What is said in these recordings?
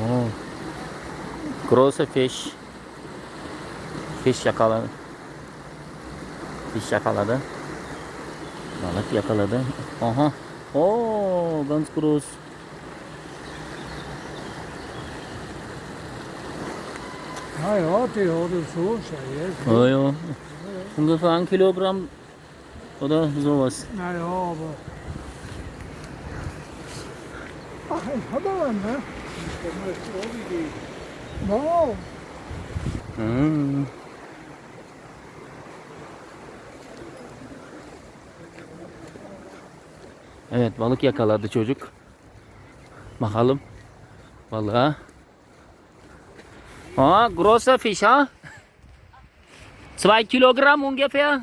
Oo. Große fish. Fish yakaladı. Fish yakaladı. Balık yakaladı. Aha. Oo, ganz groß. Ja, ja, die hat er so schon. Oh ja. Ungefähr ein Kilogramm oder sowas. Naja, aber. Wow. Hmm. Evet balık yakaladı çocuk. Bakalım. Balığa. Aa, großer Fisch, ha? 2 Kilogramm ungefähr.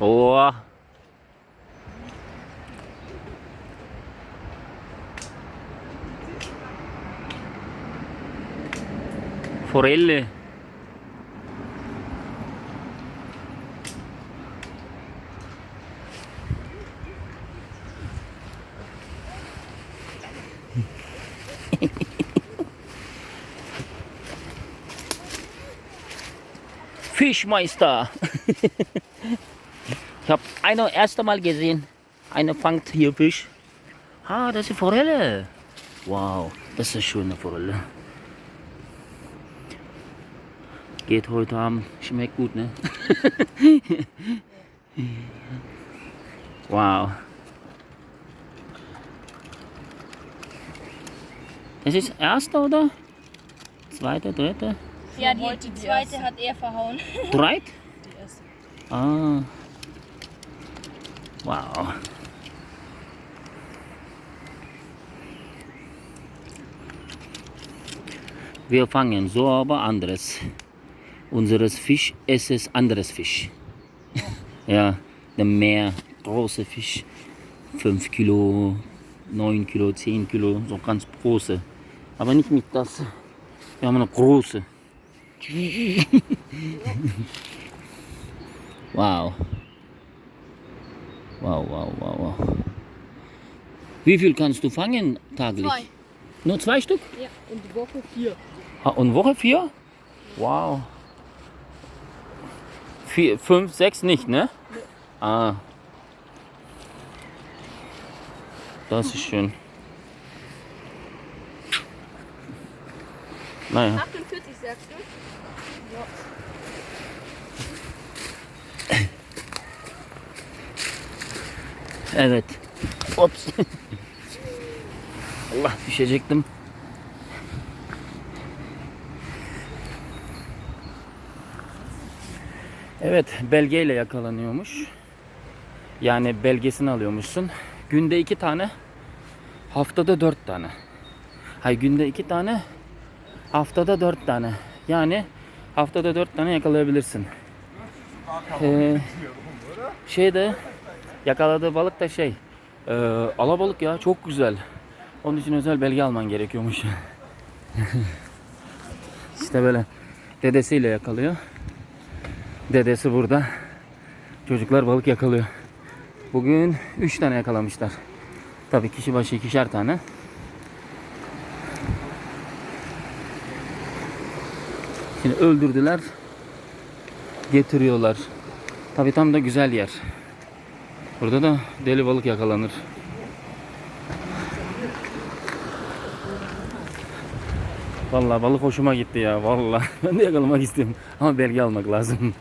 oh. Forelle. Fischmeister. ich habe eine erste Mal gesehen. Eine fangt hier Fisch. Ah, das ist Forelle. Wow, das ist eine schöne Forelle. Geht heute Abend. Schmeckt gut, ne? wow. Das ist erste oder? Zweite, dritte? Ja, die, die zweite hat er verhauen. Breit? Ah. Wow. Wir fangen so aber anderes. Unseres Fisch es ist anderes Fisch. ja, der Meer, große Fisch. 5 Kilo, 9 Kilo, 10 Kilo, so ganz große. Aber nicht mit das. Wir haben noch große. Wow. Wow, wow, wow, wow. Wie viel kannst du fangen täglich? Zwei. Nur zwei Stück? Ja, und Woche vier. Ah, und Woche vier? Wow. Vier, fünf, sechs nicht, ne? Ah. Das ist schön. Naja. 48 sagst du? Evet. Ops. Allah düşecektim. Evet belgeyle yakalanıyormuş. Yani belgesini alıyormuşsun. Günde iki tane. Haftada dört tane. Hay günde iki tane. Haftada dört tane. Yani haftada dört tane yakalayabilirsin. Ee, şeyde yakaladığı balık da şey e, alabalık ya çok güzel. Onun için özel belge alman gerekiyormuş. işte böyle dedesiyle yakalıyor. Dedesi burada. Çocuklar balık yakalıyor. Bugün 3 tane yakalamışlar. Tabii kişi başı ikişer tane. Şimdi öldürdüler. Getiriyorlar. Tabii tam da güzel yer. Burada da deli balık yakalanır. Vallahi balık hoşuma gitti ya vallahi. Ben de yakalamak istiyorum ama belge almak lazım.